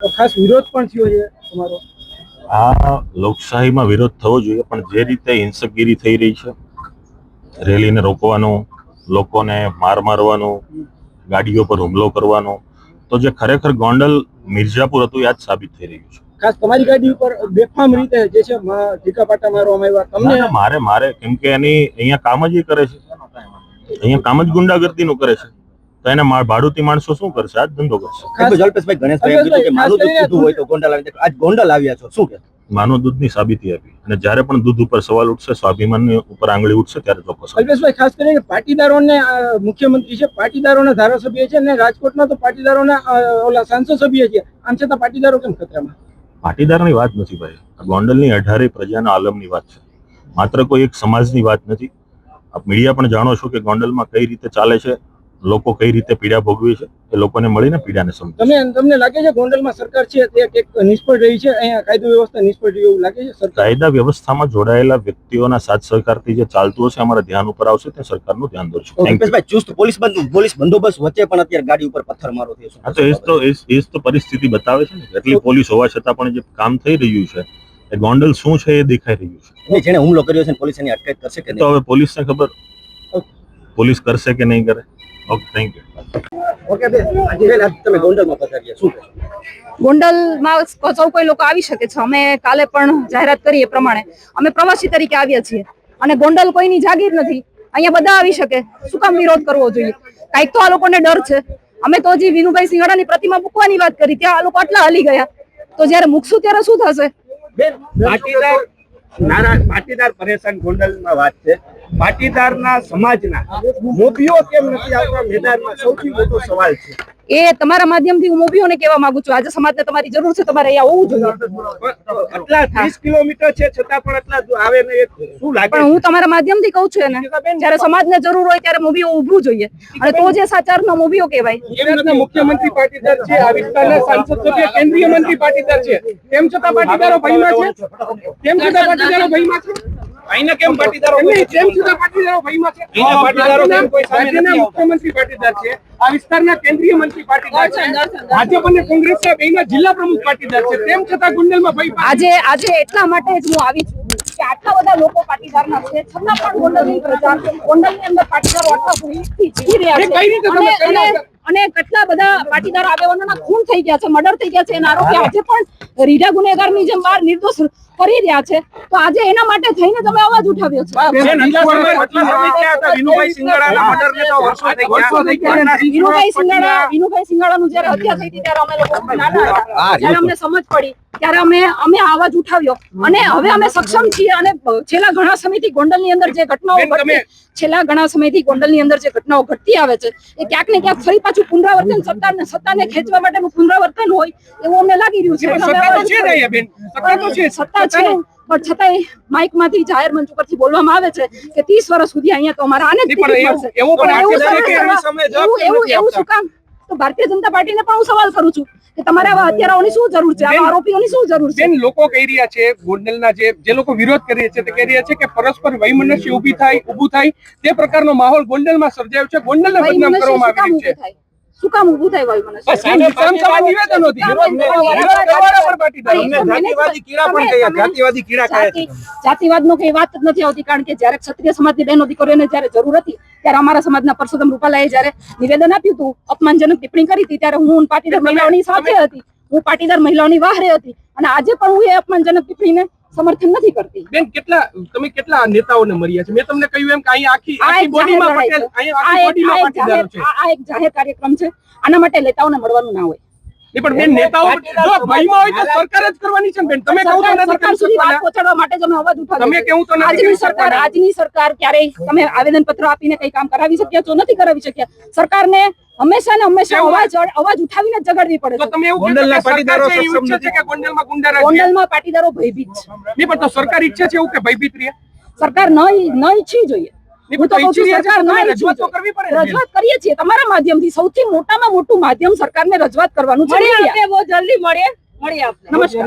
ખાસ વિરોધ પણ થયો છે તમારો? આ લોકશાહીમાં વિરોધ થવો જોઈએ પણ જે રીતે હિંસકગીરી થઈ રહી છે રેલીને રોકવાનું લોકોને માર મારવાનું ગાડીઓ પર હુમલો કરવાનો તો જે ખરેખર ગોંડલ મિર્જાપુર હતું આજ સાબિત થઈ રહ્યું છે. ખાસ તમારી ગાડી ઉપર બેફામ રીતે જે છે મા- પાટા મારવામાં આવ્યા તમને? મારે મારે કેમ કે એની અહીંયા કામ જ એ કરે છે. અહીંયા કામ જ ગુંડાગર્દીનું કરે છે. તો એને ભાડુતી માણસો શું કરશે? આજ ધંધો કરશે. જલ્પેશભાઈ ગણેશભાઈ કીધું કે માનું દૂધ પીધું હોય તો ગોંડલ આવી આજ ગોંડલ આવ્યા છો શું કે? માનવ દૂધની સાબિતી આપી. અને જ્યારે પણ દૂધ ઉપર સવાલ ઉઠશે સ્વાભિમાનની ઉપર આંગળી ઉઠશે ત્યારે ચોક્કસ અલ્પેશભાઈ ખાસ કરીને પાટીદારોને મુખ્યમંત્રી છે પાટીદારોના ધારાસભ્ય છે અને રાજકોટમાં તો પાટીદારોના ઓલા સાંસદ સભ્ય છે. આમ છતાં પાટીદારો કેમ ખતરામાં? પાટીદારની વાત નથી ભાઈ. ગોંડલની અઢારે પ્રજાના આલમની વાત છે. માત્ર કોઈ એક સમાજની વાત નથી. આપ મીડિયા પણ જાણો છો કે ગોંડલમાં કઈ રીતે ચાલે છે. લોકો કઈ રીતે પીડા ભોગવી છે એ લોકોને મળીને પીડાને સમજે તમે તમને લાગે છે ગોંડલમાં સરકાર છે તે એક નિષ્ફળ રહી છે? અહીંયા કાયદો વ્યવસ્થા નિષ્ફળ રહી એવું લાગે છે કાયદા વ્યવસ્થામાં જોડાયેલા વ્યક્તિઓના સાથ સહકારથી જે ચાલતું હશે અમારા ધ્યાન ઉપર આવશે તે સરકારનું ધ્યાન દોરશું. Thank ચુસ્ત પોલીસ બંધ પોલીસ બંદોબસ્ત વચ્ચે પણ અત્યારે ગાડી ઉપર પથ્થર મારો થયો છે. હા તો એ તો એ તો પરિસ્થિતિ બતાવે છે ને એટલી પોલીસ હોવા છતાં પણ જે કામ થઈ રહ્યું છે એ ગોંડલ શું છે એ દેખાઈ રહ્યું છે. જેણે હુમલો કર્યો છે પોલીસ એની અટકાયત કરશે કે તો હવે પોલીસને ખબર? પોલીસ કરશે કે નહીં કરે? ઓકે થેન્ક યુ ઓકે બેન. આજે તમે ગોંડલમાં પધાર્યા. શું ગોંડલમાં સૌ કોઈ લોકો આવી શકે છે. અમે કાલે પણ જાહેરાત કરી એ પ્રમાણે. અમે પ્રવાસી તરીકે આવ્યા છીએ. અને ગોંડલ કોઈની જાગીર નથી. અહીંયા બધા આવી શકે. શું કામ વિરોધ કરવો જોઈએ? કાંઈક તો આ લોકોને ડર છે. અમે તો હજી વિનુભાઈ સિંઘાડાની પ્રતિમા મૂકવાની વાત કરી. ત્યાં આ લોકો આટલા હલી ગયા. તો જ્યારે મૂકશું ત્યારે શું થશે? પાટીદાર નારા પાટીદાર પરેશાન ગોંડલમાં વાત છે. પાટીદારના સમાજના મોભીઓ કેમ નથી આવતા? મેદાનમાં સૌથી મોટો સવાલ છે. એ તમારા માધ્યમથી હું મોભીઓને કહેવા માંગુ છું. આજે સમાજને તમારી જરૂર છે તમારે અહીંયા હોવું જોઈએ. આટલા ત્રીસ કિલોમીટર છે છતાં પણ આટલા આવે ને શું લાગે પણ હું તમારા માધ્યમથી કહું છું એને જ્યારે સમાજને જરૂર હોય ત્યારે મોભીઓ ઊભું જોઈએ. અને તો જે સાચારનો મોભીઓ કહેવાય. ગુજરાતના મુખ્યમંત્રી પાટીદાર છે આ વિસ્તારના સાંસદ સભ્ય કેન્દ્રીય મંત્રી પાટીદાર છે. તેમ છતાં પાટીદારો ભયમાં છે? તેમ છતાં પાટીદારો ભયમાં છે? અહીંના કેમ પાટીદારો છતાં પાટીદારો ભયમાં છે? પાટીદારો કોઈ સામે નથી મુખ્યમંત્રી પાટીદાર છે. આ વિસ્તારના કેન્દ્રીય મંત્રી પાટીદાર છે. ભાજપ અને કોંગ્રેસના બેયના જિલ્લા પ્રમુખ પાટીદાર છે. તેમ છતાં ગુંડલમાં પાટીદાર આજે આજે એટલા માટે જ હું આવી છું કે આટલા બધા લોકો પાટીદારના છે. છતાં પણ ગોંડલની પ્રજા ગોંડલની અંદર પાટીદારો આટલા ભૂમિથી જીવી રહ્યા એ કઈ રીતે છે? તમે અને કરી કેટલા બધા પાટીદાર આગેવાનોના ખૂન થઈ ગયા છે મર્ડર થઈ ગયા છે એના આરોપી આજે પણ રીઢા ગુનેગારની જેમ બહાર નિર્દોષ ફરી રહ્યા છે. તો આજે એના માટે થઈને તમે અવાજ ઉઠાવ્યો છે? વિનુભાઈ સિંગાડા વિનુભાઈ સિંગાડાનું જ્યારે હત્યા થઈ હતી ત્યારે અમે લોકો નાના હતા. ત્યારે અમને સમજ પડી. ત્યારે અમે અમે અવાજ ઉઠાવ્યો. અને હવે અમે સક્ષમ છીએ અને છેલ્લા ઘણા સમયથી ગોંડલની અંદર જે ઘટનાઓ ઘટતી છેલ્લા ઘણા સમયથી ગોંડલની અંદર જે ઘટનાઓ ઘટતી આવે છે એ ક્યાંક ને ક્યાંક ફરી પાછું પુનરાવર્તન સત્તાને સત્તાને ખેંચવા માટેનું પુનરાવર્તન હોય એવું અમને લાગી રહ્યું છે. સત્તા છે પણ છતાંય માઇકમાંથી જાહેર મંચ ઉપરથી બોલવામાં આવે છે કે ત્રીસ વર્ષ સુધી અહીંયા તો અમારા આને એવું-? શું કામ? તો ભારતીય જનતા પાર્ટીને પણ હું સવાલ કરું છું કે તમારે આવા હત્યારાઓની શું જરૂર છે? આવા આરોપીઓની શું જરૂર છે? લોકો કહી રહ્યા છે ગોંડલના જે જે લોકો વિરોધ કરી રહ્યા છે તે કહી રહ્યા છે કે પરસ્પર વૈમનસ્ય ઊભી થાય ઊભું થાય તે પ્રકારનો માહોલ ગોંડલમાં સર્જાયો છે. ગોંડલને બદનામ કરવામાં આવી રહ્યું છે? થાય? શું કામ ઊભું સામે જાતિવાદી જાતિવાદનો કઈ વાત જ નથી આવતી કારણ કે જ્યારે ક્ષત્રિય સમાજની બહેનો દીકરીઓને જ્યારે જરૂર હતી ત્યારે અમારા સમાજના પરસોત્તમ રૂપાલાએ જ્યારે નિવેદન આપ્યું હતું અપમાનજનક ટિપ્પણી કરી હતી ત્યારે હું પાટીદાર મહિલાઓની સાથે હતી. હું પાટીદાર મહિલાઓની વાહરે હતી. અને આજે પણ હું એ અપમાનજનક ટિપ્પણીને સમર્થન નથી કરતી. બેન કેટલા તમે કેટલા નેતાઓને મળ્યા છે? મેં તમને કહ્યું એમ કે અહીં આખી આખી બોડીમાં પટેલ આ આખી બોડીમાં એક છે. આ એક જાહેર કાર્યક્રમ છે. આના માટે નેતાઓને મળવાનું ના હોય. નહીં, પણ બેન નેતાઓ જો ભયમાં હોય તો સરકાર જ કરવાની છે બેન? તમે કહું તો સરકાર નથી કરી સુધી વાત શકવાના. પહોંચાડવા માટે તમે અવાજ ઉઠાવ્યો તમે. કેવું તો નથી કરી સરકાર આજની સરકાર ક્યારે તમે આવેદન પત્ર આપીને કઈ કામ કરાવી શક્યા છો? નથી કરાવી શક્યા. સરકારને હંમેશા ને હંમેશા અવાજ અવાજ ઉઠાવીને જગાડવી પડે તો તમે એવું ગોંડલના પાટીદારો છે સક્ષમ છે નથી. કે ગોંડલમાં ગુંડારાજ છે? ગોંડલમાં પાટીદારો ભયભીત છે. નહીં, પણ તો સરકાર ઈચ્છે છે એવું કે ભયભીત રહે? સરકાર ન ન ઈચ્છી જોઈએ. રજૂઆત કરીએ છીએ તમારા માધ્યમથી સૌથી મોટામાં મોટું માધ્યમ સરકારને રજૂઆત કરવાનું છે જલ્દી મળીએ. મળીએ નમસ્કાર.